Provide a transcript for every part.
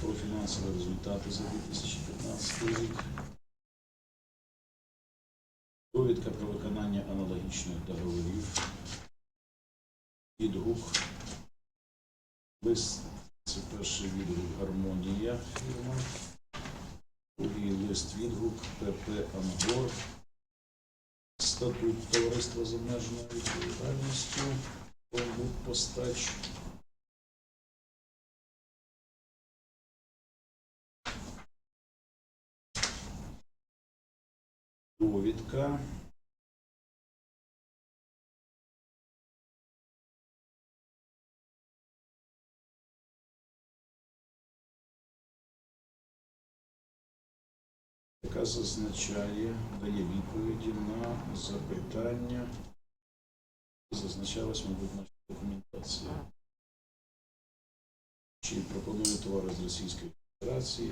про фінансові результати за 2015 рік. Довідка про виконання аналогічних договорів. Відгук. Лист, це перший відгук Гармонія фірма. Другий лист відгук ПП Ангор. Статут товариства з обмеженою відповідальністю. Постач. Довідка. яка зазначає, дає відповіді на запитання, зазначалось, мабуть, наша документація. Чи пропонує товари з Російської Федерації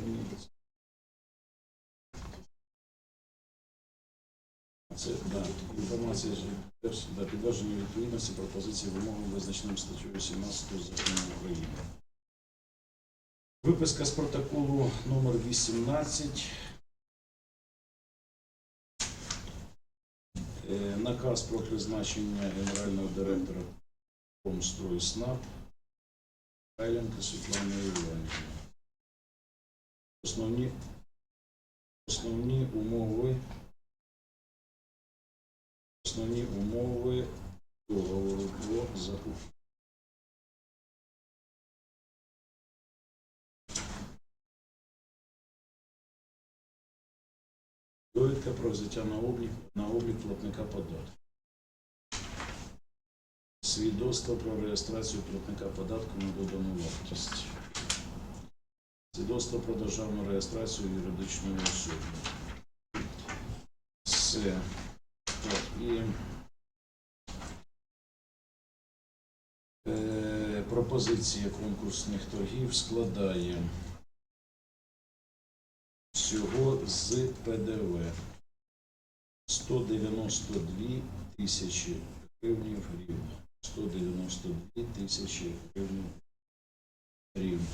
це да, інформація да, підтвердження відповідності пропозиції вимогам визначеним статтею 17 закону України. Виписка з протоколу номер 18 Е, Наказ про призначення генерального директора Комстрой СНАП Хайленко Світлани Іванівни. Основні, основні умови основні умови договору про закупівлю. Довідка про взяття на облік, на облік платника податку. Свідоцтво про реєстрацію платника податку на додану вартість. Свідоцтво про державну реєстрацію юридичної особи. Все. І е, пропозиція конкурсних торгів складає всього з ПДВ 192 тисячі гривень гривень. 192 тисячі гривень гривень.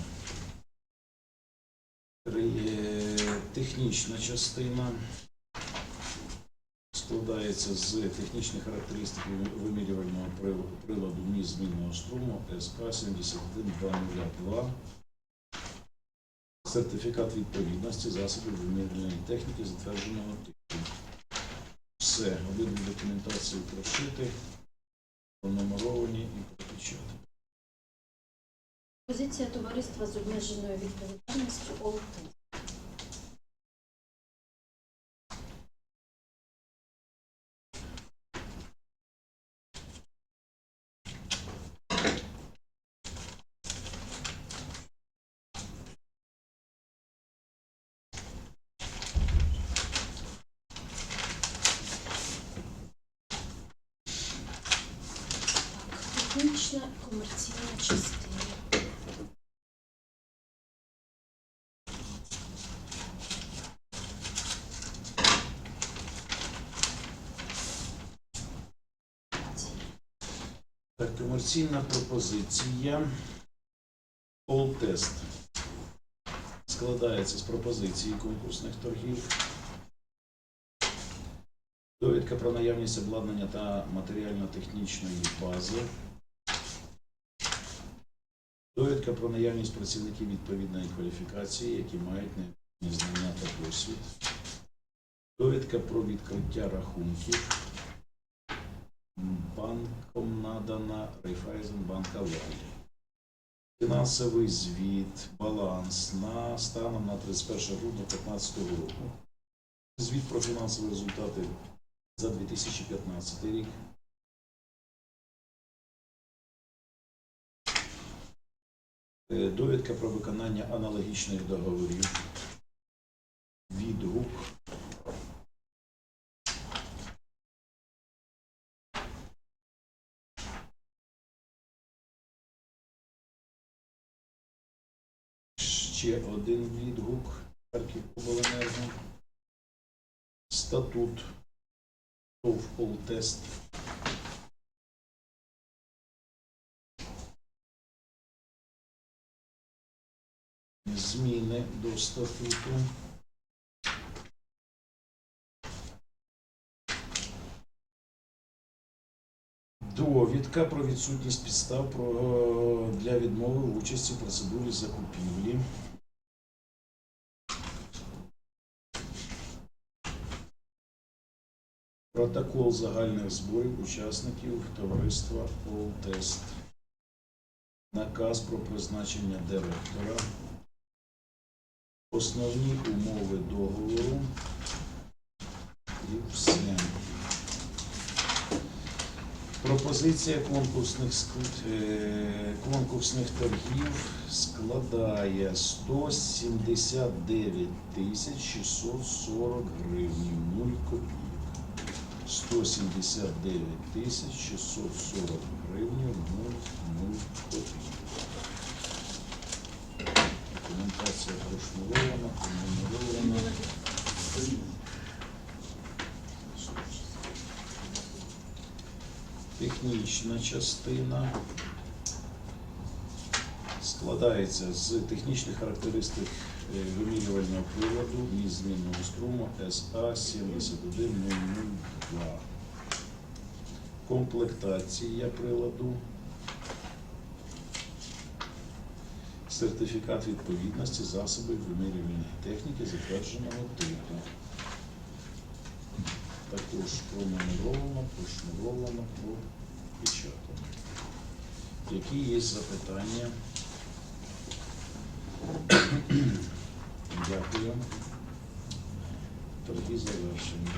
Технічна частина складається з технічних характеристик вимірювального приладу міст змінного струму СК 71202 сертифікат відповідності засобів вимірювальної техніки затвердженого типу. Все, обидві документації прошити, пронумеровані і пропечатані. Позиція товариства з обмеженою відповідальністю ОЛТ. Технічна комерційна частина. Так, комерційна пропозиція. All-тест складається з пропозиції конкурсних торгів. Довідка про наявність обладнання та матеріально-технічної бази. Довідка про наявність працівників відповідної кваліфікації, які мають необхідні знання та досвід. Довідка про відкриття рахунків. Банком надана Райфайзенбанк Авалі. Фінансовий звіт, баланс на станом на 31 грудня 2015 року. Звіт про фінансові результати за 2015 рік. Довідка про виконання аналогічних договорів. Відгук. Ще один відгук Харківобленерго. Статут тест. Зміни до статуту. Довідка про відсутність підстав про, для відмови в участі в процедурі закупівлі. Протокол загальних зборів учасників товариства «Олтест». Наказ про призначення директора. Основні умови договору. І все. Пропозиція конкурсних, е, конкурсних торгів складає 179 тисяч 640 гривень, 0 копійок. 179 тисяч 640 гривень, 0 копійок. Документація прошнурована, пронумерована. Технічна частина складається з технічних характеристик е, вимірювального приладу міст змінного струму СА 71002. Комплектація приладу. Сертифікат відповідності засобів вимірювальної техніки затвердженого типу. Також пронумеровано, прошнуровано, пропечатано. Які є запитання? Дякую. Торги завершені.